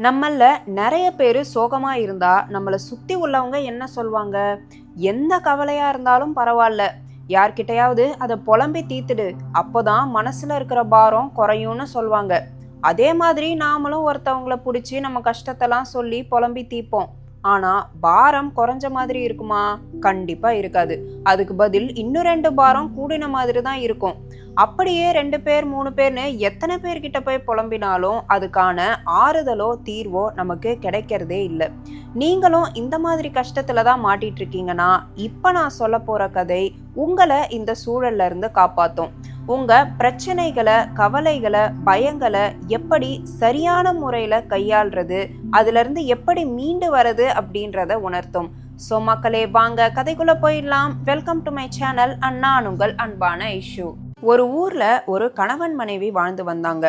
நம்மள நிறைய பேர் சோகமா இருந்தா நம்மளை சுத்தி உள்ளவங்க என்ன சொல்வாங்க? எந்த கவலையா இருந்தாலும் பரவாயில்ல. யார்கிட்டையாவது அதை புலம்பி தீத்துடு. அப்போதான் மனசுல இருக்கிற பாரம் குறையும்னு சொல்வாங்க. அதே மாதிரி நாமளும் ஒருத்தவங்கள பிடிச்சி நம்ம கஷ்டத்தெல்லாம் சொல்லி புலம்பி தீப்போம். ஆனா பாரம் குறைஞ்ச மாதிரி இருக்குமா? கண்டிப்பா இருக்காது. அதுக்கு பதில் இன்னும் ரெண்டு பாரம் கூடின மாதிரி தான் இருக்கும். அப்படியே ரெண்டு பேர் மூணு பேர்னு எத்தனை பேர்கிட்ட போய் புலம்பினாலும் அதுக்கான ஆறுதலோ தீர்வோ நமக்கு கிடைக்கிறதே இல்லை. நீங்களும் இந்த மாதிரி கஷ்டத்துல தான் மாட்டிட்டு இருக்கீங்கன்னா இப்போ நான் சொல்ல போற கதை உங்களை இந்த சூழல்ல இருந்து காப்பாத்தும். உங்கள் பிரச்சனைகளை கவலைகளை பயங்களை எப்படி சரியான முறையில் கையாள்றது அதுலேருந்து எப்படி மீண்டு வர்றது அப்படின்றத உணர்த்தும். ஸோ மக்களே வாங்க கதைக்குள்ளே போயிடலாம். வெல்கம் டு மை சேனல் நான் உங்கள் அன்பான இஷ்யூ ஒரு ஊரில் ஒரு கணவன் மனைவி வாழ்ந்து வந்தாங்க.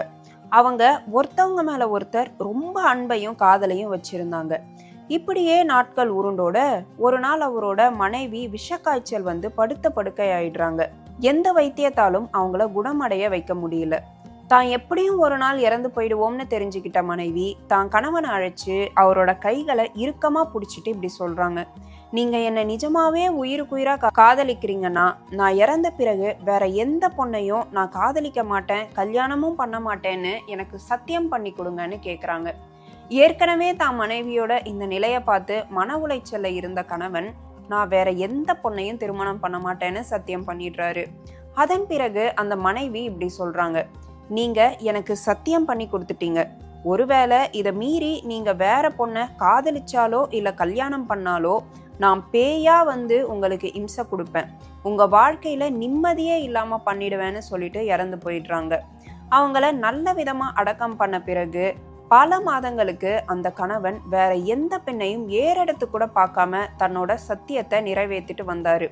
அவங்க ஒருத்தவங்க மேலே ஒருத்தர் ரொம்ப அன்பையும் காதலையும் வச்சுருந்தாங்க. இப்படியே நாட்கள் உருண்டோட ஒரு நாள் அவரோட மனைவி விஷக்காய்ச்சல் வந்து படுத்த படுக்கை ஆயிடுறாங்க எந்த வைத்தியத்தாலும் அவங்கள குணமடைய வைக்க முடியல. தான் எப்படியும் ஒரு நாள் இறந்து போயிடுவோம்னு தெரிஞ்சுக்கிட்ட மனைவி தான் கணவனை அழைச்சு அவரோட கைகளை இறுக்கமா பிடிச்சிட்டு இப்படி சொல்றாங்க. நீங்க என்னை நிஜமாவே உயிருக்குயிரா காதலிக்கிறீங்கன்னா நான் இறந்த பிறகு வேற எந்த பொண்ணையும் நான் காதலிக்க மாட்டேன் கல்யாணமும் பண்ண மாட்டேன்னு எனக்கு சத்தியம் பண்ணி கொடுங்கன்னு கேக்குறாங்க. ஏற்கனவே தான் மனைவியோட இந்த நிலையை பார்த்து மன உளைச்சல்ல இருந்த கணவன் நான் வேற எந்த பொண்ணையும் திருமணம் பண்ண மாட்டேன்னு சத்தியம் பண்ணிடுறாரு. அதன் பிறகு அந்த மனைவி இப்படி சொல்றாங்க. நீங்க எனக்கு சத்தியம் பண்ணி கொடுத்துட்டீங்க. ஒருவேளை இதை மீறி நீங்க வேற பொண்ணை காதலிச்சாலோ இல்ல கல்யாணம் பண்ணாலோ நான் பேயா வந்து உங்களுக்கு இம்சை கொடுப்பேன். உங்க வாழ்க்கையில நிம்மதியே இல்லாம பண்ணிடுவேன்னு சொல்லிட்டு இறந்து போயிடுறாங்க. அவங்கள நல்ல விதமா அடக்கம் பண்ண பிறகு பல மாதங்களுக்கு அந்த கணவன் வேற எந்த பெண்ணையும் ஏறெடுத்து கூட பார்க்காம தன்னோட சத்தியத்தை நிறைவேற்றிட்டு வந்தாரு.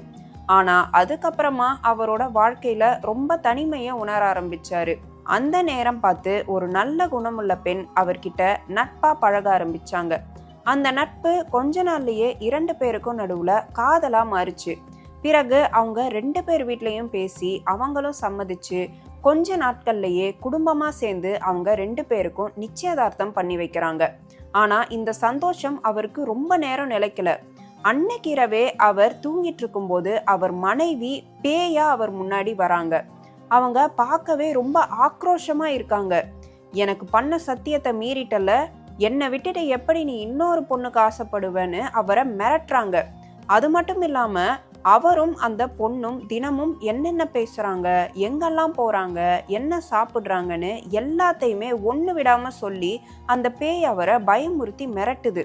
ஆனா அதுக்கப்புறமா அவரோட வாழ்க்கையில ரொம்ப தனிமையை உணர ஆரம்பிச்சாரு. அந்த நேரம் பார்த்து ஒரு நல்ல குணமுள்ள பெண் அவர்கிட்ட நட்பா பழக ஆரம்பிச்சாங்க. அந்த நட்பு கொஞ்ச நாள்லயே இரண்டு பேருக்கும் நடுவுல காதலா மாறுச்சு. பிறகு அவங்க ரெண்டு பேர் வீட்லயும் பேசி அவங்களும் சம்மதிச்சு கொஞ்ச நாட்கள்லயே குடும்பமா சேர்ந்து அவங்க ரெண்டு பேருக்கும் நிச்சயதார்த்தம் பண்ணி வைக்கிறாங்க. ஆனா இந்த சந்தோஷம் அவருக்கு ரொம்ப நேரம் நிலைக்கல. அன்னைக்கு இரவே அவர் தூங்கிட்டு இருக்கும்போது அவர் மனைவி பேயா அவர் முன்னாடி வராங்க. அவங்க பார்க்கவே ரொம்ப ஆக்ரோஷமா இருக்காங்க. எனக்கு பண்ண சத்தியத்தை மீறிட்டல என்னை விட்டுட்டு எப்படி நீ இன்னொரு பொண்ணுக்கு ஆசைப்படுவேன்னு அவரை மிரட்டுறாங்க. அது மட்டும் இல்லாமல் அவரும் அந்த பொண்ணும் தினமும் என்னென்ன பேசுகிறாங்க எங்கெல்லாம் போகிறாங்க என்ன சாப்பிட்றாங்கன்னு எல்லாத்தையுமே ஒன்று விடாமல் சொல்லி அந்த பேய் அவரை பயமுறுத்தி மிரட்டுது.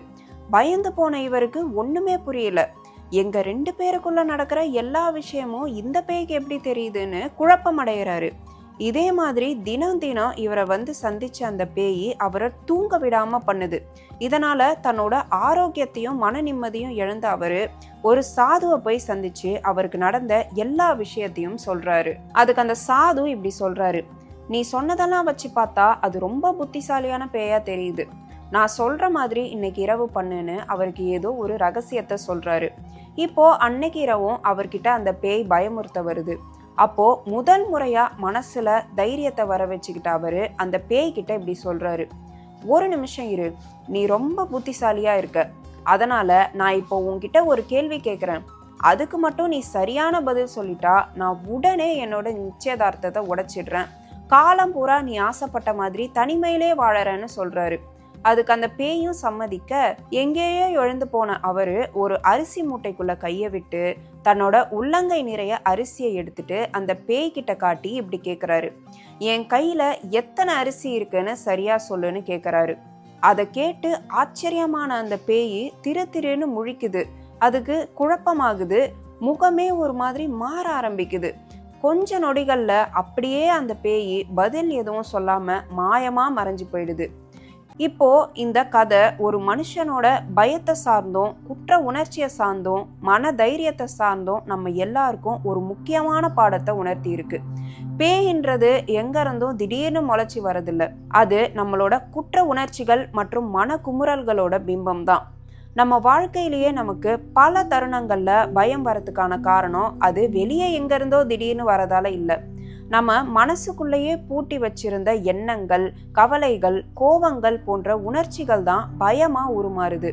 பயந்து போன இவருக்கு ஒன்றுமே புரியல. எங்க ரெண்டு பேருக்குள்ள நடக்கிற எல்லா விஷயமும் இந்த பேய்க்கு எப்படி தெரியுதுன்னு குழப்பம் அடைகிறாரு இதே மாதிரி தினம் தினம் இவரை வந்து சந்திச்ச அந்த பேய் அவரை தூங்க விடாம பண்ணுது. இதனால தன்னோட ஆரோக்கியத்தையும் மன நிம்மதியும் இழந்த அவரு ஒரு சாதுவை போய் சந்திச்சு அவருக்கு நடந்த எல்லா விஷயத்தையும் சொல்றாரு. அதுக்கு அந்த சாது இப்படி சொல்றாரு. நீ சொன்னதெல்லாம் வச்சு பார்த்தா அது ரொம்ப புத்திசாலியான பேயா தெரியுது. நான் சொல்ற மாதிரி இன்னைக்கு இரவு பண்ணுன்னு அவருக்கு ஏதோ ஒரு ரகசியத்தை சொல்றாரு. இப்போ அன்னைக்கு இரவும் அவர்கிட்ட அந்த பேய் பயமுறுத்த வருது. அப்போ முதல் முறையா மனசுல தைரியத்தை வர வச்சுக்கிட்ட அவரு அந்த பேய்கிட்ட இப்படி சொல்றாரு. ஒரு நிமிஷம் இரு. நீ ரொம்ப புத்திசாலியா இருக்க. அதனால நான் இப்போ உன்கிட்ட ஒரு கேள்வி கேட்குறேன் அதுக்கு மட்டும் நீ சரியான பதில் சொல்லிட்டா நான் உடனே என்னோட நிச்சயதார்த்தத்தை உடைச்சிடுறேன். காலம் பூரா நீ ஆசைப்பட்ட மாதிரி தனிமையிலே வாழறேன்னு சொல்றாரு. அதுக்கு அந்த பேயும் சம்மதிக்க எங்கேயோ எழுந்து போன அவரு ஒரு அரிசி மூட்டைக்குள்ள கையை விட்டு தன்னோட உள்ளங்கை நிறைய அரிசியை எடுத்துட்டு அந்த பேய் கிட்ட காட்டி இப்படி கேட்குறாரு என் கையில எத்தனை அரிசி இருக்குன்னு சரியா சொல்லுன்னு கேட்குறாரு அதை கேட்டு ஆச்சரியமான அந்த பேய் திரு திருன்னு முழிக்குது. அதுக்கு குழப்பமாகுது. முகமே ஒரு மாதிரி மாற ஆரம்பிக்குது. கொஞ்ச நொடிகள்ல அப்படியே அந்த பேய் பதில் எதுவும் சொல்லாம மாயமா மறைஞ்சு போயிடுது. இப்போ இந்த கதை ஒரு மனுஷனோட பயத்தை சார்ந்தும் குற்ற உணர்ச்சியை சார்ந்தும் மன தைரியத்தை சார்ந்தும் நம்ம எல்லாருக்கும் ஒரு முக்கியமான பாடத்தை உணர்த்தி இருக்கு பேயின்றது எங்க இருந்தும் திடீர்னு முளைச்சி வரதில்ல. அது நம்மளோட குற்ற உணர்ச்சிகள் மற்றும் மன குமுறல்களோட பிம்பம் தான். நம்ம வாழ்க்கையிலேயே நமக்கு பல தருணங்கள்ல பயம் வரதுக்கான காரணம் அது வெளியே எங்க இருந்தோ திடீர்னு வரதால இல்லை. நம்ம மனசுக்குள்ளேயே பூட்டி வச்சிருந்த எண்ணங்கள் கவலைகள் கோவங்கள் போன்ற உணர்ச்சிகள் தான் பயமாக உருமாறுது.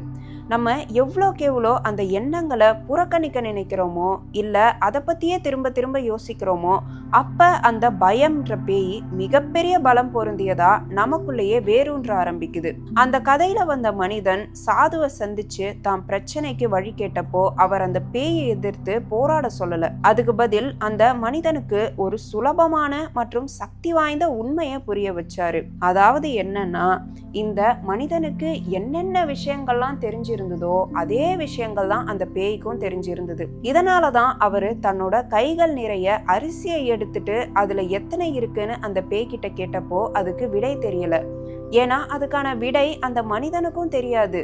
நம்ம எவ்வளோக்கு எவ்வளோ அந்த எண்ணங்களை புறக்கணிக்க நினைக்கிறோமோ இல்லை அதை பற்றியே திரும்ப திரும்ப யோசிக்கிறோமோ அப்போ அந்த பயம்ன்ற பேய் மிகப்பெரிய பலம் பொருந்தியதா நமக்குள்ளேயே வேரூன்ற ஆரம்பிக்குது. அந்த கதையில வந்த மனிதன் சாதுவை சந்திச்சு தான் பிரச்சனைக்கு வழி கேட்டப்போ அவர் அந்த பேயை எதிர்த்து போராட சொல்லல. அதுக்கு பதில் அந்த மனிதனுக்கு ஒரு சுலபமான மற்றும் சக்தி வாய்ந்த உண்மையை புரிய வச்சாரு. அதாவது என்னன்னா இந்த மனிதனுக்கு என்னென்ன விஷயங்கள்லாம் தெரிஞ்சிருந்ததோ அதே விஷயங்கள் தான் அந்த பேய்க்கும் தெரிஞ்சிருந்தது. இதனால தான் அவரு தன்னோட கைகள் நிறைய அரிசியை எடுத்துட்டு அதுல எத்தனை இருக்குன்னு அந்த பேய்கிட்ட கேட்டப்போ அதுக்கு விடை தெரியல. ஏன்னா அதுக்கான விடை அந்த மனிதனுக்கும் தெரியாது.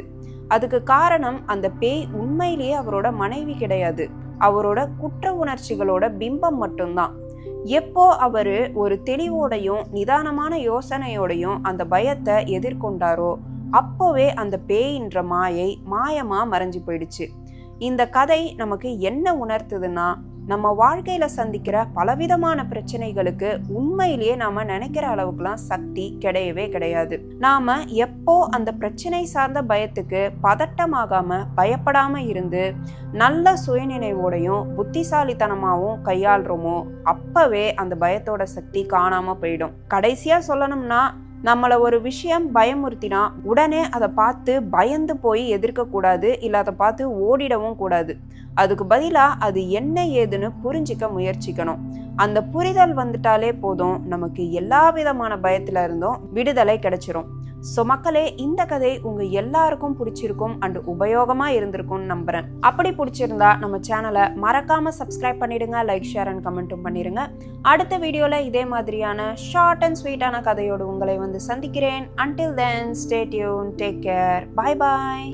அதுக்கு காரணம் அந்த பேய் உண்மையிலேயே அவரோட மனைவி கிடையாது. அவரோட குற்ற உணர்ச்சிகளோட பிம்பம் மட்டும்தான். எப்போ அவரு ஒரு தெளிவோடையும் நிதானமான யோசனையோடையும் அந்த பயத்தை எதிர்கொண்டாரோ அப்போவே அந்த பேயின்ற மாயை மாயமா மறைஞ்சு போயிடுச்சு. இந்த கதை நமக்கு என்ன உணர்த்துதுன்னா நம்ம வாழ்க்கையில சந்திக்கிற பலவிதமான பிரச்சனைகளுக்கு உண்மையிலேயே நாம நினைக்கிற அளவுக்குலாம் சக்தி கிடையவே கிடையாது. நாம எப்போ அந்த பிரச்சனை சார்ந்த பயத்துக்கு பதட்டமாகாம பயப்படாம இருந்து நல்ல சுயநினைவோடையும் புத்திசாலித்தனமாகவும் கையாளுறோமோ அப்பவே அந்த பயத்தோட சக்தி காணாம போயிடும். கடைசியா சொல்லணும்னா நம்மளை ஒரு விஷயம் பயமுறுத்தினா உடனே அதை பார்த்து பயந்து போய் எதிர்க்கக்கூடாது இல்லை அதை பார்த்து ஓடிடவும் கூடாது. அதுக்கு பதிலாக அது என்ன ஏதுன்னு புரிஞ்சிக்க முயற்சிக்கணும். அந்த புரிதல் வந்துட்டாலே போதும். நமக்கு எல்லா விதமான பயத்துல இருந்தும் விடுதலை கிடைச்சிரும். ஸோ மக்களே இந்த கதை உங்க எல்லாருக்கும் பிடிச்சிருக்கும் அண்ட் உபயோகமா இருந்திருக்கும்னு நம்புறேன். அப்படி பிடிச்சிருந்தா நம்ம சேனலை மறக்காம சப்ஸ்கிரைப் பண்ணிடுங்க லைக் ஷேர் அண்ட் கமெண்ட்டும் பண்ணிடுங்க அடுத்த வீடியோல இதே மாதிரியான ஷார்ட் அண்ட் ஸ்வீட்டான கதையோடு உங்களை வந்து சந்திக்கிறேன். Until then stay tuned take care bye bye